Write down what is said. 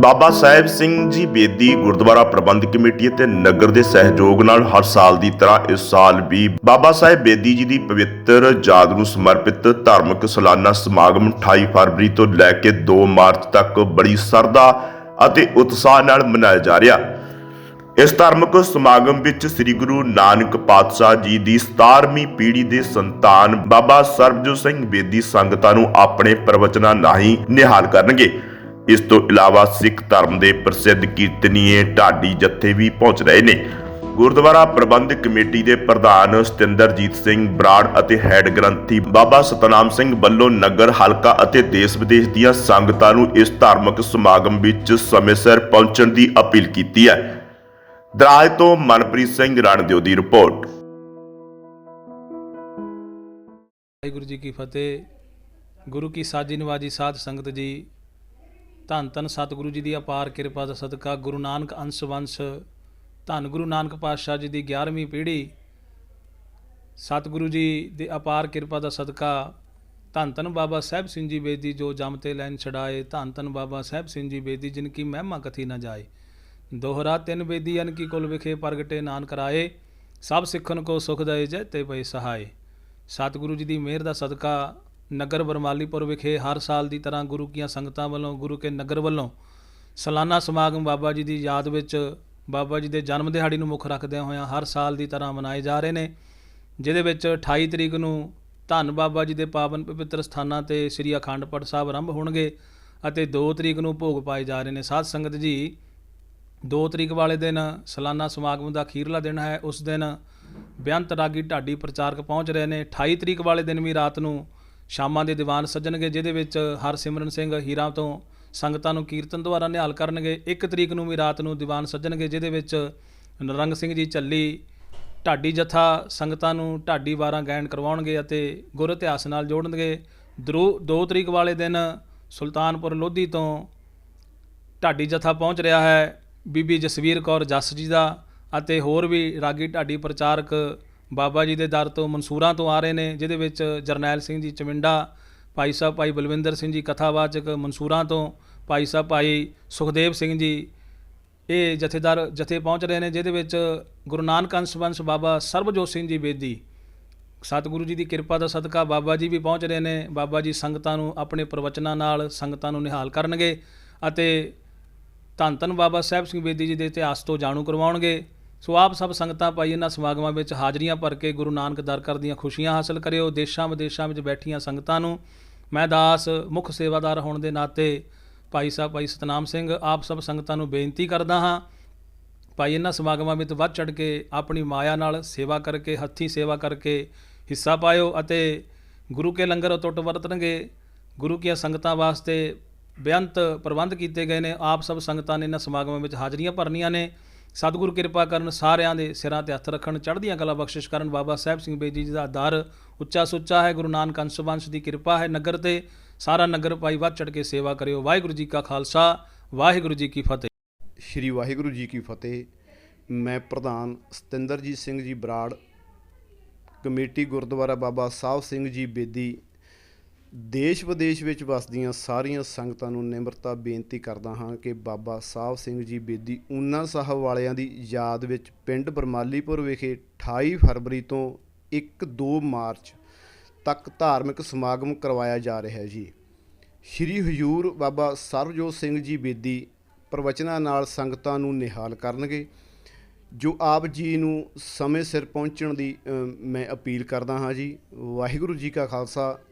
ਬਾਬਾ ਸਾਹਿਬ ਸਿੰਘ ਜੀ ਬੇਦੀ ਗੁਰਦੁਆਰਾ ਪ੍ਰਬੰਧਕ committee ਅਤੇ ਨਗਰ ਦੇ ਸਹਿਯੋਗ ਨਾਲ ਹਰ ਸਾਲ ਦੀ ਤਰ੍ਹਾਂ ਇਸ ਸਾਲ ਵੀ ਬਾਬਾ ਸਾਹਿਬ ਬੇਦੀ ਜੀ ਦੀ ਪਵਿੱਤਰ ਯਾਦ ਨੂੰ ਸਮਰਪਿਤ ਧਾਰਮਿਕ ਸਾਲਾਨਾ ਸਮਾਗਮ 28 ਫਰਵਰੀ ਤੋਂ ਲੈ ਕੇ 2 ਮਾਰਚ ਤੱਕ ਬੜੀ ਸਰਦਾ ਅਤੇ ਉਤਸ਼ਾਹ ਨਾਲ ਮਨਾਇਆ ਜਾ ਰਿਹਾ। ਇਸ ਧਾਰਮਿਕ ਸਮਾਗਮ ਵਿੱਚ ਸ੍ਰੀ ਗੁਰੂ ਨਾਨਕ ਪਾਤਸ਼ਾਹ ਜੀ ਦੀ 17ਵੀਂ ਪੀੜ੍ਹੀ ਦੇ ਸੰਤਾਨ ਬਾਬਾ ਸਰਬਜੋਤ ਸਿੰਘ ਬੇਦੀ ਸੰਗਤਾਂ ਨੂੰ ਆਪਣੇ ਪ੍ਰਵਚਨਾਂ ਰਾਹੀਂ ਨਿਹਾਲ ਕਰਨਗੇ। ਇਸ ਤੋਂ ਇਲਾਵਾ ਸਿੱਖ ਧਰਮ ਦੇ ਪ੍ਰਸਿੱਧ ਕੀਰਤਨੀਏ ਢਾਡੀ ਜੱਥੇ ਵੀ ਪਹੁੰਚ ਰਹੇ ਨੇ। ਗੁਰਦੁਆਰਾ ਪ੍ਰਬੰਧਕ ਕਮੇਟੀ ਦੇ ਪ੍ਰਧਾਨ ਸਤਿੰਦਰਜੀਤ ਸਿੰਘ ਬਰਾੜ ਅਤੇ ਹੈੱਡ ਗ੍ਰੰਥੀ ਬਾਬਾ ਸਤਨਾਮ ਸਿੰਘ ਵੱਲੋਂ ਨਗਰ, ਹਲਕਾ ਅਤੇ ਦੇਸ਼ ਵਿਦੇਸ਼ ਦੀਆਂ ਸੰਗਤਾਂ ਨੂੰ ਇਸ ਧਾਰਮਿਕ ਸਮਾਗਮ ਵਿੱਚ ਸਮੇਂ ਸਿਰ ਪਹੁੰਚਣ ਦੀ ਅਪੀਲ ਕੀਤੀ ਹੈ। ਦਰਾਜ ਤੋਂ ਮਨਪ੍ਰੀਤ ਸਿੰਘ ਰਣਦਿਓ ਦੀ ਰਿਪੋਰਟ। ਵਾਹਿਗੁਰੂ ਜੀ ਕੀ ਫਤਿਹ। ਗੁਰੂ ਕੀ ਸਾਜੀ ਨਿਵਾਜੀ ਸਾਧ ਸੰਗਤ ਜੀ ਧੰਨ ਧੰਨ ਸਤਿਗੁਰੂ ਜੀ ਦੀ ਅਪਾਰ ਕਿਰਪਾ ਦਾ ਸਦਕਾ, ਗੁਰੂ ਨਾਨਕ ਅੰਸ਼ ਵੰਸ਼, ਧੰਨ ਗੁਰੂ ਨਾਨਕ ਪਾਤਸ਼ਾਹ ਜੀ ਦੀ 11ਵੀਂ ਪੀੜ੍ਹੀ, ਸਤਿਗੁਰੂ ਜੀ ਦੀ ਅਪਾਰ ਕਿਰਪਾ ਦਾ ਸਦਕਾ, ਧੰਨ ਧੰਨ ਬਾਬਾ ਸਾਹਿਬ ਸਿੰਘ ਜੀ ਬੇਦੀ ਜੋ ਜਮ ਤੇ ਲੈਣ ਛਡਾਏ, ਧੰਨ ਧੰਨ ਬਾਬਾ ਸਾਹਿਬ ਸਿੰਘ ਜੀ ਬੇਦੀ ਜਿਨ ਕੀ ਮਹਿਮਾ ਕਥੀ ਨਾ ਜਾਏ। ਦੋਹਰਾ ਤਿੰਨ ਬੇਦੀ ਅਨ ਕੀ ਕੁਲ ਵਿਖੇ ਪ੍ਰਗਟੇ ਨਾਨਕ ਰਾਏ, ਸਭ ਸਿੱਖਣ ਕੋ ਸੁਖ ਦਏ ਜੈ ਤੇ ਪਈ ਸਹਾਏ। ਸਤਿਗੁਰੂ ਜੀ ਦੀ ਮਿਹਰ ਦਾ ਸਦਕਾ ਨਗਰ ਬਰਮਾਲੀਪੁਰ ਵਿਖੇ ਹਰ ਸਾਲ ਦੀ ਤਰ੍ਹਾਂ ਗੁਰੂ ਕੀਆਂ ਸੰਗਤਾਂ ਵੱਲੋਂ ਗੁਰੂ ਕੇ ਨਗਰ ਵੱਲੋਂ ਸਾਲਾਨਾ ਸਮਾਗਮ ਬਾਬਾ ਜੀ ਦੀ ਯਾਦ ਵਿੱਚ ਬਾਬਾ ਜੀ ਦੇ ਜਨਮ ਦਿਹਾੜੀ ਨੂੰ ਮੁੱਖ ਰੱਖਦਿਆਂ ਹੋਇਆਂ ਹਰ ਸਾਲ ਦੀ ਤਰ੍ਹਾਂ ਮਨਾਏ ਜਾ ਰਹੇ ਨੇ, ਜਿਹਦੇ ਵਿੱਚ 28 ਤਰੀਕ ਨੂੰ ਧੰਨ ਬਾਬਾ ਜੀ ਦੇ ਪਾਵਨ ਪਵਿੱਤਰ ਸਥਾਨਾਂ ਤੇ ਸ੍ਰੀ ਅਖੰਡ ਪਾਠ ਸਾਹਿਬ ਆਰੰਭ ਹੋਣਗੇ ਅਤੇ 2 ਤਰੀਕ ਨੂੰ ਭੋਗ ਪਾਏ ਜਾ ਰਹੇ ਨੇ। ਸਾਧ ਸੰਗਤ ਜੀ 2 ਤਰੀਕ ਵਾਲੇ ਦਿਨ ਸਾਲਾਨਾ ਸਮਾਗਮ ਦਾ ਅਖੀਰਲਾ ਦਿਨ ਹੈ। ਉਸ ਦਿਨ ਬੇਅੰਤ ਰਾਗੀ ਢਾਡੀ ਪ੍ਰਚਾਰਕ ਪਹੁੰਚ ਰਹੇ ਨੇ। 28 ਤਰੀਕ ਵਾਲੇ ਦਿਨ ਵੀ ਰਾਤ ਨੂੰ ਸ਼ਾਮਾਂ ਦੇ ਦੀਵਾਨ ਸੱਜਣਗੇ, ਜਿਹਦੇ ਵਿੱਚ ਹਰਸਿਮਰਨ ਸਿੰਘ ਹੀਰਾ ਤੋਂ ਸੰਗਤਾਂ ਨੂੰ ਕੀਰਤਨ ਦੁਆਰਾ ਨਿਹਾਲ ਕਰਨਗੇ। 1 ਤਰੀਕ ਨੂੰ ਵੀ ਰਾਤ ਨੂੰ ਦੀਵਾਨ ਸੱਜਣਗੇ, ਜਿਹਦੇ ਵਿੱਚ ਨਰੰਗ ਸਿੰਘ ਜੀ ਚੱਲੀ ਢਾਡੀ ਜਥਾ ਸੰਗਤਾਂ ਨੂੰ ਢਾਡੀ ਵਾਰਾਂ ਗਾਇਨ ਕਰਵਾਉਣਗੇ ਅਤੇ ਗੁਰ ਇਤਿਹਾਸ ਨਾਲ ਜੋੜਨਗੇ। 2 ਤਰੀਕ ਵਾਲੇ ਦਿਨ ਸੁਲਤਾਨਪੁਰ ਲੋਧੀ ਤੋਂ ਢਾਡੀ ਜਥਾ ਪਹੁੰਚ ਰਿਹਾ ਹੈ। ਬੀਬੀ ਜਸਵੀਰ ਕੌਰ ਜੱਸ ਜੀ ਦਾ ਅਤੇ ਹੋਰ ਵੀ ਰਾਗੀ ਢਾਡੀ ਪ੍ਰਚਾਰਕ ਬਾਬਾ ਜੀ ਦੇ ਦਰ ਤੋਂ ਮਨਸੂਰਾਂ ਤੋਂ ਆ ਰਹੇ ਨੇ, ਜਿਹਦੇ ਵਿੱਚ ਜਰਨੈਲ ਸਿੰਘ ਜੀ ਚਮਿੰਡਾ ਭਾਈ ਸਾਹਿਬ ਭਾਈ ਬਲਵਿੰਦਰ ਸਿੰਘ ਜੀ ਕਥਾਵਾਚਕ, ਮਨਸੂਰਾਂ ਤੋਂ ਭਾਈ ਸਾਹਿਬ ਭਾਈ ਸੁਖਦੇਵ ਸਿੰਘ ਜੀ, ਇਹ ਜਥੇਦਾਰ ਜਥੇ ਪਹੁੰਚ ਰਹੇ ਨੇ, ਜਿਹਦੇ ਵਿੱਚ ਗੁਰੂ ਨਾਨਕ ਅੰਸ਼ ਵੰਸ਼ ਬਾਬਾ ਸਰਬਜੋਤ ਸਿੰਘ ਜੀ ਬੇਦੀ। ਸਤਿਗੁਰੂ ਜੀ ਦੀ ਕਿਰਪਾ ਦਾ ਸਦਕਾ ਬਾਬਾ ਜੀ ਵੀ ਪਹੁੰਚ ਰਹੇ ਨੇ, ਬਾਬਾ ਜੀ ਸੰਗਤਾਂ ਨੂੰ ਆਪਣੇ ਪ੍ਰਵਚਨਾਂ ਨਾਲ ਸੰਗਤਾਂ ਨੂੰ ਨਿਹਾਲ ਕਰਨਗੇ ਅਤੇ ਧੰਨ ਧੰਨ ਬਾਬਾ ਸਾਹਿਬ ਸਿੰਘ ਬੇਦੀ ਜੀ ਦੇ ਇਤਿਹਾਸ ਤੋਂ ਜਾਣੂ ਕਰਵਾਉਣਗੇ। ਸੋ ਆਪ ਸਭ ਸੰਗਤਾਂ ਭਾਈ ਇਹਨਾਂ ਸਮਾਗਮਾਂ ਵਿੱਚ ਹਾਜ਼ਰੀਆਂ ਭਰ ਕੇ ਗੁਰੂ ਨਾਨਕ ਦਰ ਕਰ ਦੀਆਂ ਖੁਸ਼ੀਆਂ ਹਾਸਲ ਕਰਿਓ, ਦੇਸ਼ਾਂ ਵਿਦੇਸ਼ਾਂ ਵਿੱਚ ਬੈਠੀਆਂ ਸੰਗਤਾਂ ਨੂੰ। ਮੈਂ ਦਾਸ, ਮੁੱਖ ਸੇਵਾਦਾਰ ਹੋਣ ਦੇ ਨਾਤੇ ਭਾਈ ਸਾਹਿਬ, ਭਾਈ ਸਤਨਾਮ ਸਿੰਘ, ਆਪ ਸਭ ਸੰਗਤਾਂ ਨੂੰ ਬੇਨਤੀ ਕਰਦਾ ਹਾਂ, ਭਾਈ ਇਹਨਾਂ ਸਮਾਗਮਾਂ ਵਿੱਚ ਵੱਧ ਚੜ ਕੇ ਆਪਣੀ ਮਾਇਆ ਨਾਲ ਸੇਵਾ ਕਰਕੇ, ਹੱਥੀਂ ਸੇਵਾ ਕਰਕੇ ਹਿੱਸਾ ਪਾਇਓ ਅਤੇ ਗੁਰੂ ਕੇ ਲੰਗਰ ਅਟੁੱਟ ਵਰਤਣਗੇ। ਗੁਰੂ ਕੀਆਂ ਸੰਗਤਾਂ ਵਾਸਤੇ ਬੇਅੰਤ ਪ੍ਰਬੰਧ ਕੀਤੇ ਗਏ ਨੇ। ਆਪ ਸਭ ਸੰਗਤਾਂ ਨੇ ਇਹਨਾਂ ਸਮਾਗਮਾਂ ਵਿੱਚ ਹਾਜ਼ਰੀਆਂ ਭਰਨੀਆਂ ਨੇ। ਸਤਿਗੁਰੂ ਕਿਰਪਾ ਕਰਨ ਸਾਰਿਆਂ ਦੇ ਸਿਰਾਂ ਤੇ ਹੱਥ ਰੱਖਣ, ਚੜ੍ਹਦੀਆਂ ਕਲਾ ਬਖਸ਼ਿਸ਼ ਕਰਨ। ਬਾਬਾ ਸਾਹਿਬ ਸਿੰਘ ਬੇਦੀ ਜੀ ਦਾ ਦਰ ਉੱਚਾ ਸੁੱਚਾ ਹੈ। ਗੁਰੂ ਨਾਨਕ ਅੰਸ਼ ਵੰਸ਼ ਦੀ ਕਿਰਪਾ ਹੈ ਨਗਰ ਤੇ। ਸਾਰਾ ਨਗਰ ਭਾਈ ਵੱਧ ਚੜ ਕੇ ਸੇਵਾ ਕਰਿਓ। ਵਾਹਿਗੁਰੂ ਜੀ ਕਾ ਖਾਲਸਾ, ਵਾਹਿਗੁਰੂ ਜੀ ਕੀ ਫਤਿਹ। ਸ਼੍ਰੀ ਵਾਹਿਗੁਰੂ ਜੀ ਕੀ ਫਤਿਹ। ਮੈਂ ਪ੍ਰਧਾਨ ਸਤਿੰਦਰਜੀਤ ਸਿੰਘ ਜੀ ਬਰਾੜ, ਕਮੇਟੀ ਗੁਰਦੁਆਰਾ ਬਾਬਾ ਸਾਹਿਬ ਸਿੰਘ ਜੀ ਬੇਦੀ ਦੇਸ਼ ਵਿਦੇਸ਼ ਵਿੱਚ ਵਸਦੀਆਂ ਸਾਰੀਆਂ ਸੰਗਤਾਂ ਨੂੰ ਨਿਮਰਤਾ ਬੇਨਤੀ ਕਰਦਾ ਹਾਂ ਕਿ ਬਾਬਾ ਸਾਹਿਬ ਸਿੰਘ ਜੀ ਬੇਦੀ ਊਨਾ ਸਾਹਿਬ ਵਾਲਿਆਂ ਦੀ ਯਾਦ ਵਿੱਚ ਪਿੰਡ ਬਰਮਾਲੀਪੁਰ ਵਿਖੇ 28 ਫਰਵਰੀ ਤੋਂ 1-2 ਮਾਰਚ ਤੱਕ ਧਾਰਮਿਕ ਸਮਾਗਮ ਕਰਵਾਇਆ ਜਾ ਰਿਹਾ ਹੈ ਜੀ। ਸ਼੍ਰੀ ਹਜੂਰ ਬਾਬਾ ਸਰਬਜੋਤ ਸਿੰਘ ਜੀ ਬੇਦੀ ਪ੍ਰਵਚਨਾਂ ਨਾਲ ਸੰਗਤਾਂ ਨੂੰ ਨਿਹਾਲ ਕਰਨਗੇ, ਜੋ ਆਪ ਜੀ ਨੂੰ ਸਮੇਂ ਸਿਰ ਪਹੁੰਚਣ ਦੀ ਮੈਂ ਅਪੀਲ ਕਰਦਾ ਹਾਂ ਜੀ। ਵਾਹਿਗੁਰੂ ਜੀ ਕਾ ਖਾਲਸਾ